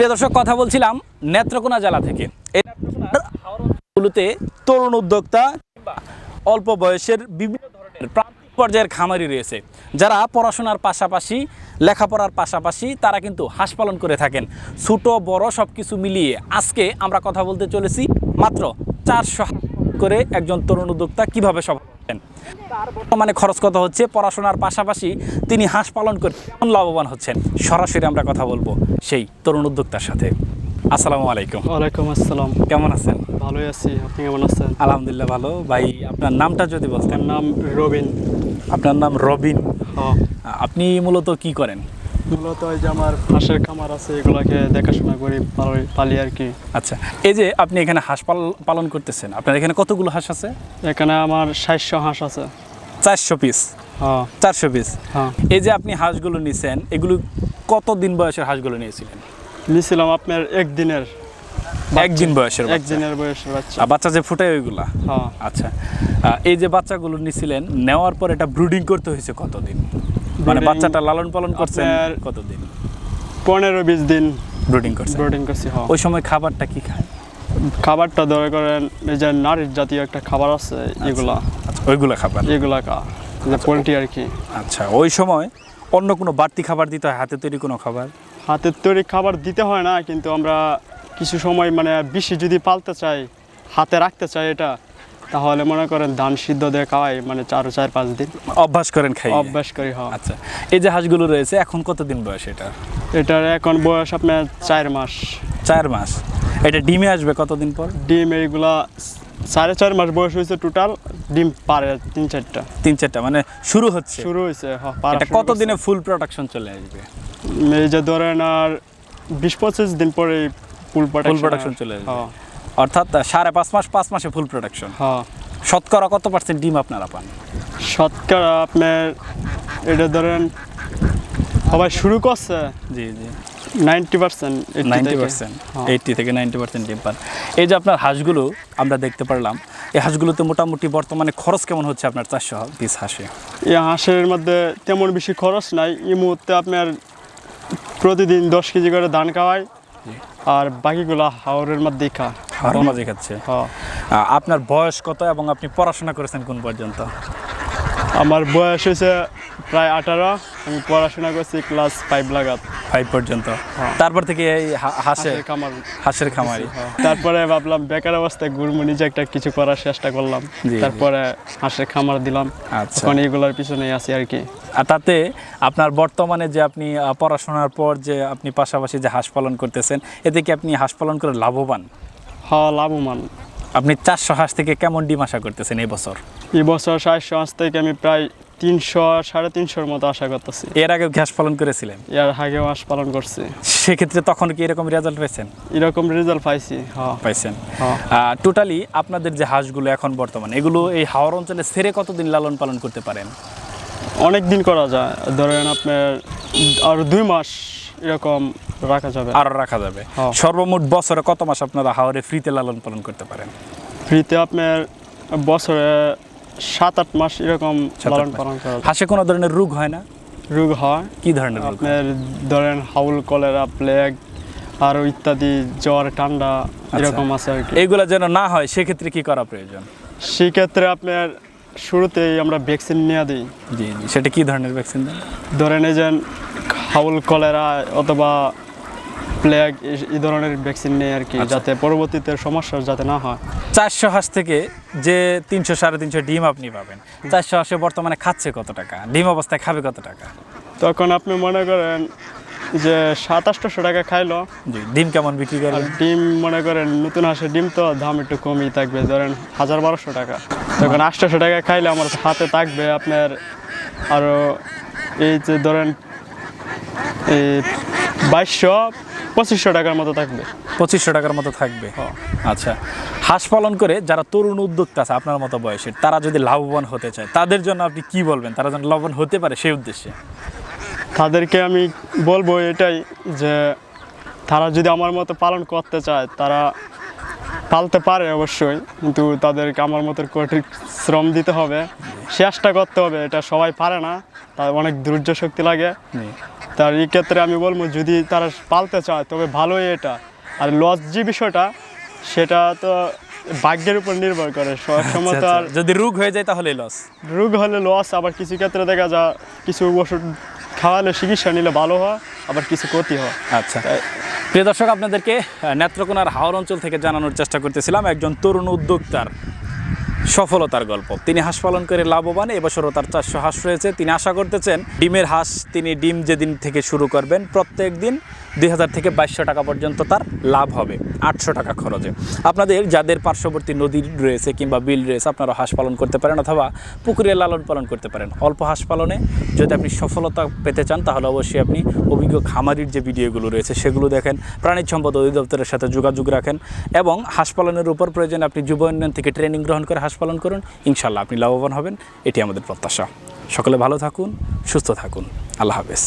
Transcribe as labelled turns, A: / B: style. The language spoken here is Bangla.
A: প্রিয় দর্শক, কথা বলছিলাম নেত্রকোনা জেলা থেকে। তরুণ উদ্যোক্তা অল্প বয়সের বিভিন্ন ধরনের প্রান্তিক পর্যায়ের খামারি রয়েছে। যারা পড়াশোনার পাশাপাশি, লেখাপড়ার পাশাপাশি তারা কিন্তু হাঁস পালন করে থাকেন। ছোট, বড় সব কিছু মিলিয়ে আজকে আমরা কথা বলতে চলেছি মাত্র চারশো করে একজন তরুণ উদ্যোক্তা কীভাবে সফল বর্তমানে খরচ কত হচ্ছে পড়াশোনার পাশাপাশি তিনি হাঁস পালন করে লাভবান হচ্ছেন? সরাসরি আমরা কথা বলব সেই তরুণ উদ্যোক্তার সাথে। আসসালামু আলাইকুম।
B: ওয়ালাইকুম আসসালাম।
A: কেমন আছেন?
B: ভালোই আছি। আপনি কেমন আছেন?
A: আলহামদুলিল্লাহ ভালো। ভাই আপনার নামটা যদি বলতেন।
B: নাম রবিন।
A: আপনার নাম রবিন। আপনি মূলত কি করেন?
B: মূলত ওই যে আমার হাঁসের খামার আছে এগুলাকে দেখাশোনা করি পালি আর কি।
A: আচ্ছা এই যে আপনি এখানে হাঁস পাল- পালন করতেছেন আপনার এখানে কতগুলো হাঁস আছে?
B: এখানে আমার ষাটশো হাঁস আছে।
A: চারশো পিস
B: হ্যাঁ।
A: চারশো পিস
B: হ্যাঁ।
A: এই যে আপনি হাঁসগুলো নিছেন এগুলো কত দিন বয়সের হাঁসগুলো নিয়েছিলেন?
B: নিয়েছিলাম আপনার একদিনের
A: একদিন বয়সের।
B: একদিনের বয়সের বাচ্চা।
A: বাচ্চা যে ফুটে ওইগুলা?
B: হ্যাঁ।
A: আচ্ছা এই যে বাচ্চাগুলো নিছিলেন নেওয়ার পর এটা ব্রুডিং করতে হয়েছে কতদিন? মানে বাচ্চাটা লালন পালন করছেন কতদিন?
B: পনেরো বিশ দিন।
A: ব্রুডিং করছেন?
B: ব্রোডিং করছি হ্যাঁ
A: ওই সময় খাবারটা কি খায়?
B: খাবারটা ধরে করেন এই যে নারীর জাতীয় একটা খাবার আছে এগুলা।
A: আচ্ছা ওইগুলো খাবার।
B: এগুলা কা যে পোলট্রি আর কি।
A: আচ্ছা ওই সময় অন্য কোনো বাড়তি খাবার দিতে হয় হাতে তৈরি কোনো খাবার?
B: হাতের তৈরি খাবার দিতে হয় না কিন্তু আমরা কিছু সময় মানে বেশি যদি পালতে চাই হাতে রাখতে চাই এটা তাহলে মনে করেন ধান সিদ্ধ দিয়ে খাওয়াই মানে চার চার পাঁচ দিন।
A: অভ্যাস করেন খাই
B: অভ্যাস করি হয়।
A: আচ্ছা এই যে হাঁসগুলো রয়েছে এখন কতদিন বয়স এটা?
B: এটার এখন বয়স আপনার চার মাস।
A: চার মাস। এটা ডিমে আসবে কতদিন পর?
B: ডিম এইগুলা সাড়ে চার মাস বয়স হয়েছে টোটাল ডিম পারে তিন চারটা।
A: তিন চারটা মানে শুরু হচ্ছে।
B: শুরু হয়েছে হ্যাঁ,
A: এটা
B: শুরু
A: কত
B: করছে।
A: দিনে ফুল প্রোডাকশন চলে আসবে?
B: এই যে ধরেন আর বিশ পঁচিশ দিন পরে ফুল প্রোডাকশন
A: চলে আসবে।
B: হ্যাঁ।
A: অর্থাৎ সাড়ে পাঁচ মাস পাঁচ মাসে ফুল প্রোডাকশন
B: হ্যাঁ।
A: শতকরা কত পার্সেন্ট ডিম আপনারা পান
B: শতকরা আপনার এটা ধরেন সবাই শুরু করছে?
A: জি জি।
B: নাইনটি পার্সেন্ট
A: নাইনটি পার্সেন্ট
B: হ্যাঁ।
A: এইটটি থেকে নাইনটি পার্সেন্ট ডিম পান। এই যে আপনার হাঁসগুলো আমরা দেখতে পারলাম এই হাঁসগুলোতে মোটামুটি বর্তমানে খরচ কেমন হচ্ছে আপনার চারশো পিস হাঁসে?
B: এই হাঁসের মধ্যে তেমন বেশি খরচ নাই। এই মুহূর্তে আপনার প্রতিদিন দশ কেজি করে ধান খাওয়াই আর বাকিগুলো হাওড়ের মধ্যেই খা
A: খাচ্ছে।
B: হ্যাঁ।
A: আপনার বয়স কত এবং আপনি পড়াশোনা করেছেন কোন পর্যন্ত?
B: আমার বয়স হয়েছে প্রায় আঠারো আমি পড়াশোনা করছি ক্লাস ফাইভ লাগাত
A: ফাইভ পর্যন্ত। তারপর থেকে এই
B: হাঁসের খামার
A: হাঁসের খামারি।
B: তারপরে ভাবলাম বেকার অবস্থায় গুড়মু নিজে একটা কিছু করার চেষ্টা করলাম।
A: জি, জি।
B: তারপরে হাঁসের খামার দিলাম।
A: আচ্ছা।
B: এখন এইগুলোর পিছনে আছি আর কি।
A: আর তাতে আপনার বর্তমানে যে আপনি পড়াশোনার পর যে আপনি পাশাপাশি যে হাঁস পালন করতেছেন এতে কি আপনি হাঁস পালন করে লাভবান?
B: হ্যাঁ লাভবান।
A: আপনি চারশো হাঁস থেকে কেমন ডিম আশা করতেছেন এই বছর?
B: এই বছর সাতশো আজ থেকে আমি প্রায় তিনশো সাড়ে তিনশোর মতো আশা করতেছি।
A: এর আগে ঘাস পালন করেছিলেন?
B: এর আগে মাস পালন করছি।
A: সেক্ষেত্রে তখন কি এরকম রেজাল্ট পেয়েছেন
B: এরকম রেজাল্ট পাইছি হ্যাঁ।
A: পাইছেন।
B: হ্যাঁ।
A: টোটালি আপনাদের যে হাঁসগুলো এখন বর্তমানে এগুলো এই হাওড় অঞ্চলে সেরে কতদিন লালন পালন করতে পারেন?
B: অনেক দিন করা যায়। ধরেন আপনার আর দুই মাস এরকম রাখা যাবে।
A: আরও রাখা যাবে।
B: হ্যাঁ।
A: সর্বমোট বছরে কত মাস আপনারা হাওড়ে ফ্রিতে লালন পালন করতে পারেন?
B: ফ্রিতে আপনার বছরে সাত আট মাস এরকম লালন পালন করা।
A: হাঁসে কোনো ধরনের রোগ হয় না?
B: রোগ হয়।
A: কি ধরনের
B: আপনার ধরেন হাউল কলেরা প্লেগ আরও ইত্যাদি জ্বর ঠান্ডা এরকম আছে আর কি।
A: এইগুলা যেন না হয় সেক্ষেত্রে কি করা প্রয়োজন?
B: সেক্ষেত্রে আপনার শুরুতেই আমরা ভ্যাকসিন নিয়ে দিই।
A: জি জি। সেটা কি ধরনের ভ্যাকসিন দেন?
B: ধরেন এই যে হাউল কলেরা অথবা প্লেগ এই ধরনের ভ্যাকসিন নেই আর কি
A: আচ্ছা।
B: যাতে পরবর্তীতে সমস্যা যাতে না হয়।
A: চারশো হাঁস থেকে যে তিনশো সাড়ে তিনশো ডিম আপনি পাবেন। চারশো হাঁসে বর্তমানে খাচ্ছে কত টাকা? ডিম অবস্থায় খাবে কত টাকা?
B: তখন আপনি মনে করেন যে সাত আটশোশো টাকা খাইলো।
A: ডিম কেমন বিক্রি করবেন
B: ডিম মনে করেন নতুন হাঁসের ডিম তো দাম একটু কমই থাকবে ধরেন হাজার বারোশো টাকা। তখন আটশোশো টাকা খাইলে আমার হাতে থাকবে আপনার আরও এই যে ধরেন বাইশশো পঁচিশশো টাকার মতো থাকবে।
A: পঁচিশশো টাকার মতো থাকবে। আচ্ছা হাঁস পালন করে যারা তরুণ উদ্যোক্তা আছে আপনার মতো বয়সের তারা যদি লাভবান হতে চায় তাদের জন্য আপনি কি বলবেন? তারা যেন লাভবান হতে পারে সেই উদ্দেশ্যে।
B: তাদেরকে আমি বলব এটাই যে তারা যদি আমার মতো পালন করতে চায় তারা পালতে পারে অবশ্যই কিন্তু তাদেরকে আমার মতো কঠিন শ্রম দিতে হবে চেষ্টা করতে হবে এটা সবাই পারে না তার অনেক ধৈর্য শক্তি লাগে। তার এই ক্ষেত্রে আমি বলব যদি তারা পালতে চায় তবে ভালোই এটা। আর লস যে বিষয়টা সেটা তো ভাগ্যের উপর নির্ভর করে। সব সময় তো
A: আচ্ছা,
B: আর
A: আচ্ছা। যদি রোগ হয়ে যায় তাহলে লস
B: রোগ হলে লস আবার কিছু ক্ষেত্রে দেখা যায় কিছু ওষুধ খাওয়ালে চিকিৎসা নিলে ভালো হয় আবার কিছু ক্ষতি হয়।
A: আচ্ছা। প্রিয় দর্শক আপনাদেরকে নেত্রকোনার হাওর অঞ্চল থেকে জানানোর চেষ্টা করতেছিলাম। একজন তরুণ উদ্যোক্তার সফলতার গল্প। তিনি হাঁস পালন করে লাভবান, এবছরও তার চারশো হাঁস রয়েছে। তিনি আশা করতেছেন ডিমের হাঁস, তিনি ডিম যেদিন থেকে শুরু করবেন, প্রত্যেক দিন দুই হাজার থেকে বাইশশো টাকা পর্যন্ত তার লাভ হবে, আটশো টাকা খরচে। আপনাদের যাদের পার্শ্ববর্তী নদী রয়েছে কিংবা বিল রয়েছে, আপনারা হাঁস পালন করতে পারেন অথবা পুকুরে লালন পালন করতে পারেন। অল্প হাঁস পালনে যদি আপনি সফলতা পেতে চান, তাহলে অবশ্যই আপনি অভিজ্ঞ খামারির যে ভিডিওগুলো রয়েছে, সেগুলো দেখেন। প্রাণী সম্পদ অধিদপ্তরের সাথে যোগাযোগ রাখেন এবং হাঁস পালনের উপর প্রয়োজনে আপনি যুব উন্নয়ন থেকে ট্রেনিং গ্রহণ করে হাঁস পালন করুন। ইনশাল্লাহ আপনি লাভবান হবেন। এটি আমাদের প্রত্যাশা। সকলে ভালো থাকুন, সুস্থ থাকুন। আল্লাহ হাফেজ।